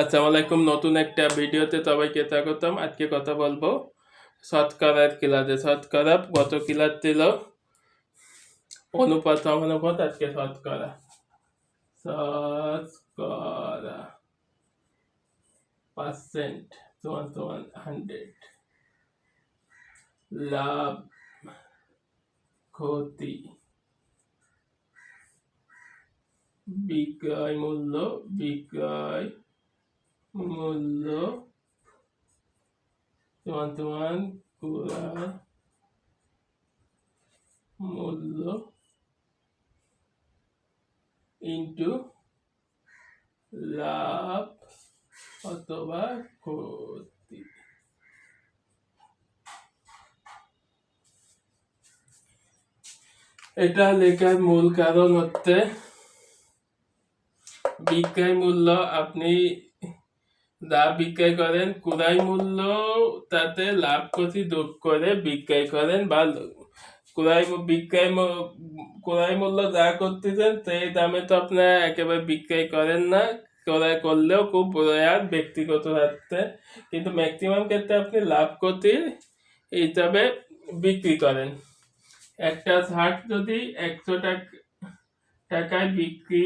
আসসালামু আলাইকুম নতুন একটা ভিডিওতে সবাইকে স্বাগতম। আজকে কথা বলব শতকরার ক্লাসে। শতকরা গত ক্লাস ছিল? অনুপাত, সমানুপাত, আজকে শতকরা শতকরা পার্সেন্ট সমান সমান হান্ড্রেড লাভ, ক্ষতি। বিক্রয় মূল্য, বিক্রয় মূল্য সমান সমান ক্রয় মূল্য ইন্টু লাভ অথবা ক্ষতি এটা লেখার মূল কারণ হচ্ছে বিক্রয় মূল্য আপনি যা বিক্রয় করেন ক্রয় মূল্য তাতে লাভ ক্ষতি যোগ করে বিক্রয় করেন বা ক্রয় বিক্রয় ক্রয় মূল্য যা করতেছেন, সেই দামে তো আপনার একেবারে বিক্রয় করেন না। ক্রয় করলেও খুব প্রয়াস ব্যক্তিগত স্বার্থে কিন্তু ম্যাক্সিমাম ক্ষেত্রে আপনি লাভ ক্ষতি হিসাবে বিক্রি করেন। একটা শার্ট যদি একশো টাকা টাকায় বিক্রি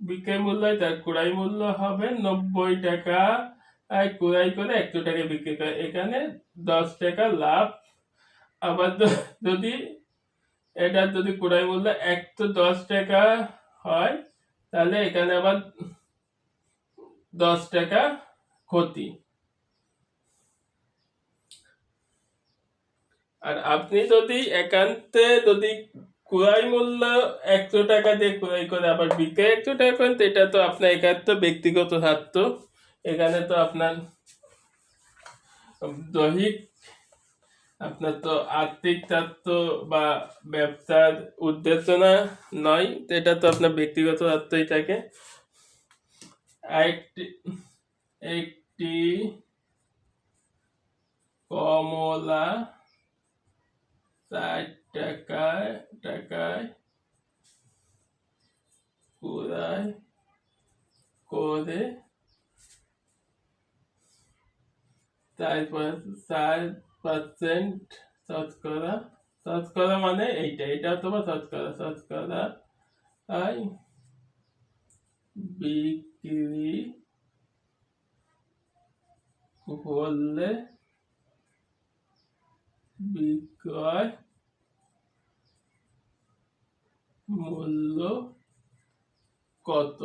বিক্রয় মূল্য তার ক্রয় মূল্য হবে নব্বই টাকা। ক্রয় করে একশো টাকা বিক্রি করে। এখানে দশ টাকা লাভ। আবার যদি এটা যদি ক্রয় মূল্য একশো দশ টাকা হয়, তাহলে এখানে আবার দশ টাকা ক্ষতি। আর আপনি যদি একান্তে যদি ক্রয় মূল্য একশো টাকা দিয়ে ক্রয় করে আবার বিক্রয় একশো টাকা করেন, তো এটা তো আপনার একান্ত ব্যক্তিগত স্বার্থ। এখানে তো আপনার দৈহিক, আপনার তো আর্থিক স্বার্থ বা ব্যবসার উদ্দেশ্য না নয়, তো এটা তো আপনার ব্যক্তিগত স্বার্থই থাকে একটি একটি কমলা ষাট টাকায় টাকায় ক্রয় করে তারপর চার পার্সেন্ট শতকরা শতকরা মানে এইটা এটা তোমার শতকরা শতকরা আই বিক্রি করলে বিক্রয় মূল্য কত?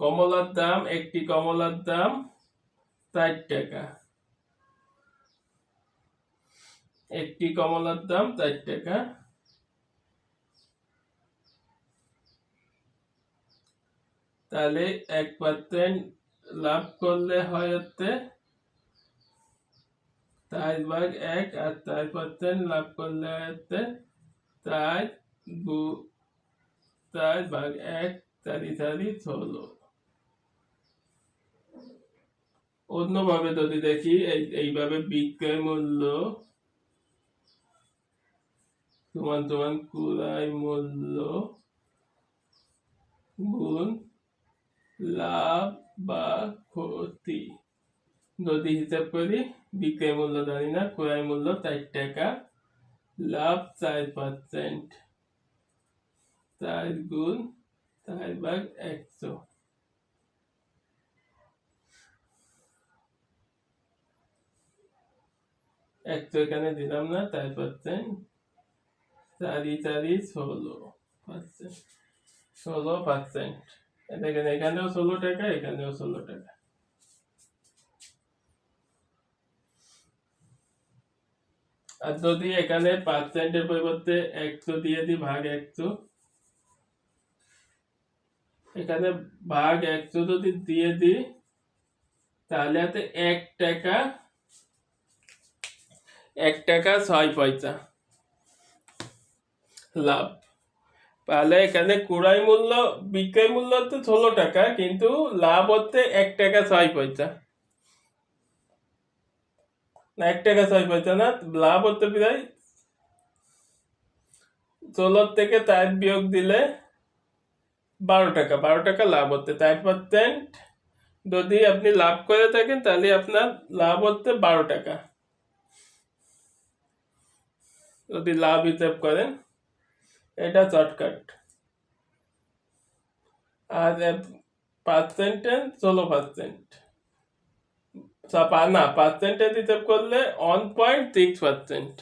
কমলার দাম, একটি কমলার দাম ষাট টাকা। একটি কমলার দাম ষাট টাকা। তাহলে এক পার্সেন্ট লাভ করলে হয় হচ্ছে চার ভাগ এক আর চার পার্সেন্ট লাভ করলে হচ্ছে চার দু চার ভাগ এক চারি চারি ষোলো অন্যভাবে যদি দেখি, এই, এইভাবে বিক্রয় মূল্য সমান সমান ক্রয় মূল্য গুণ লাভ বা ক্ষতি। যদি হিসাব করি বিক্রয় মূল্য জানি না ক্রয় মূল্য চার টাকা। লাভ চার পার্সেন্ট চার গুণ চার ভাগ একশো। একশো এখানে দিলাম না, চার পার্সেন্ট চারি চারি ষোলো পার্সেন্ট ষোলো পার্সেন্ট দেখেন এখানেও ষোলো টাকা, এখানেও ষোলো টাকা। আর যদি এখানে পার্সেন্টের পরিবর্তে একশো দিয়ে দিই, ভাগ একশো এখানে ভাগ একশো যদি দিয়ে দিই, তাহলে হাতে এক টাকা এক টাকা ছয় পয়সা। লাভ। তাহলে এখানে কুড়াই মূল্য, বিক্রয় মূল্য হচ্ছে ষোলো টাকা, কিন্তু লাভ হচ্ছে এক টাকা ছয় পয়সা। না লাভ হচ্ছে প্রায় ষোলোর থেকে চার বিয়োগ দিলে বারো টাকা বারো টাকা লাভ হচ্ছে চার পার্সেন্ট যদি আপনি লাভ করে থাকেন, তাহলে আপনার লাভ হচ্ছে বারো টাকা। যদি লাভ হিসেব করেন, এটা শর্টকাট আর পার্সেন্টেজ ষোলো পার্সেন্ট না পার্সেন্টেজ হিসেব করলে ওয়ান পয়েন্ট সিক্স পার্সেন্ট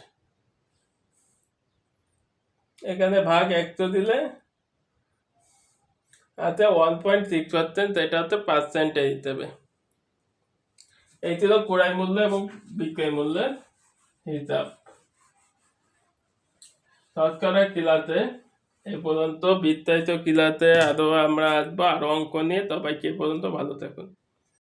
এখানে ভাগ একশো দিলে আচ্ছা ওয়ান পয়েন্ট সিক্স পার্সেন্ট এটা হচ্ছে হিসেবে এই ছিল ক্রয় মূল্য এবং বিক্রয় মূল্যের হিসাব শতকরা ক্লাসে এই পর্যন্ত বিস্তারিত ক্লাসে আরও আমরা আসব আরও অঙ্ক নিয়ে সবাইকে এ পর্যন্ত ভালো থাকুন